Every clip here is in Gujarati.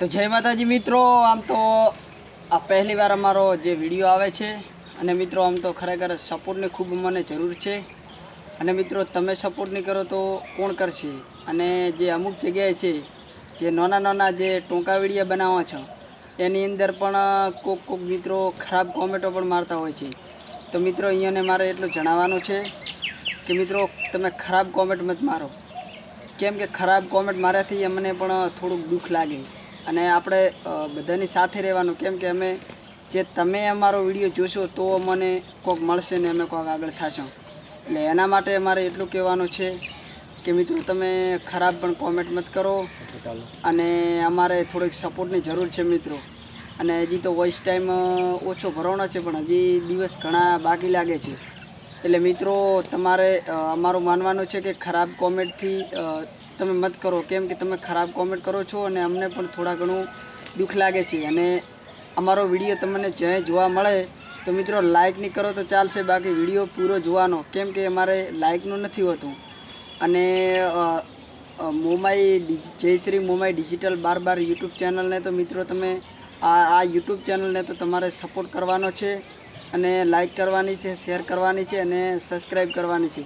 તો જય માતાજી મિત્રો, આમ તો આ પહેલી વાર અમારો જે વીડિયો આવે છે, અને મિત્રો આમ તો ખરેખર સપોર્ટની ખૂબ મને જરૂર છે. અને મિત્રો તમે સપોર્ટ નહીં કરો તો કોણ કરશે? અને જે અમુક જગ્યાએ છે, જે નાના નાના જે ટોંકા વિડીયા બનાવવા છો, એની અંદર પણ કોક કોક મિત્રો ખરાબ કોમેન્ટો પણ મારતા હોય છે. તો મિત્રો અહીંયાને મારે એટલું જણાવવાનું છે કે મિત્રો તમે ખરાબ કોમેન્ટ મત મારો. કેમ કે ખરાબ કોમેન્ટ માર્યાથી અમને પણ થોડુંક દુઃખ લાગે. અને આપણે બધાની સાથે રહેવાનું. કેમ કે અમે જે તમે અમારો વીડિયો જોશો તો અમને કોક મળશે ને અમે કોક આગળ થશો. એટલે એના માટે અમારે એટલું કહેવાનું છે કે મિત્રો તમે ખરાબ પણ કોમેન્ટ મત કરો. અને અમારે થોડીક સપોર્ટની જરૂર છે મિત્રો. અને હજી તો વોઇસ ટાઈમ ઓછો ભરવાનો છે, પણ હજી દિવસ ઘણા બાકી લાગે છે. એટલે મિત્રો, તમારે અમારું માનવાનું છે કે ખરાબ કોમેન્ટથી તમે મત કરો. કેમ કે તમે ખરાબ કોમેન્ટ કરો છો અને અમને પણ થોડા ઘણું દુઃખ લાગે છે. અને અમારો વીડિયો તમને જ્યાં જોવા મળે તો મિત્રો લાઇક નહીં કરો તો ચાલશે. બાકી વીડિયો પૂરો જોવાનો. કેમ કે અમારે લાઇકનું નથી હોતું. અને મોમાઈ જયશ્રી મોમાઈ ડિજિટલ બાર બાર યુટ્યુબ ચેનલને તો મિત્રો તમે, આ આ યુટ્યુબ ચેનલને તો તમારે સપોર્ટ કરવાનો છે અને લાઇક કરવાની છે શેર કરવાની છે અને સબસ્ક્રાઈબ કરવાની છે.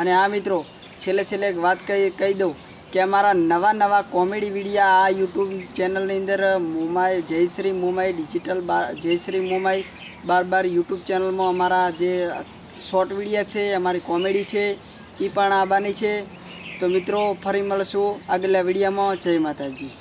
અને આ મિત્રો, છેલ્લે છેલ્લે એક વાત કહી કહી દઉં. કે અમારા નવા નવા કોમેડી વિડીયા આ યુટ્યુબ ચેનલની અંદર મોમાઈ જયશ્રી મોમાઈ, ડિજિટલ બાર જયશ્રી મોમાઈ, બાર બાર યુટ્યુબ ચેનલમાં અમારા જે શોર્ટ વિડીયા છે, અમારી કોમેડી છે એ પણ આવવાની છે. તો મિત્રો, ફરી મળશું આગલા વિડીયામાં. જય માતાજી.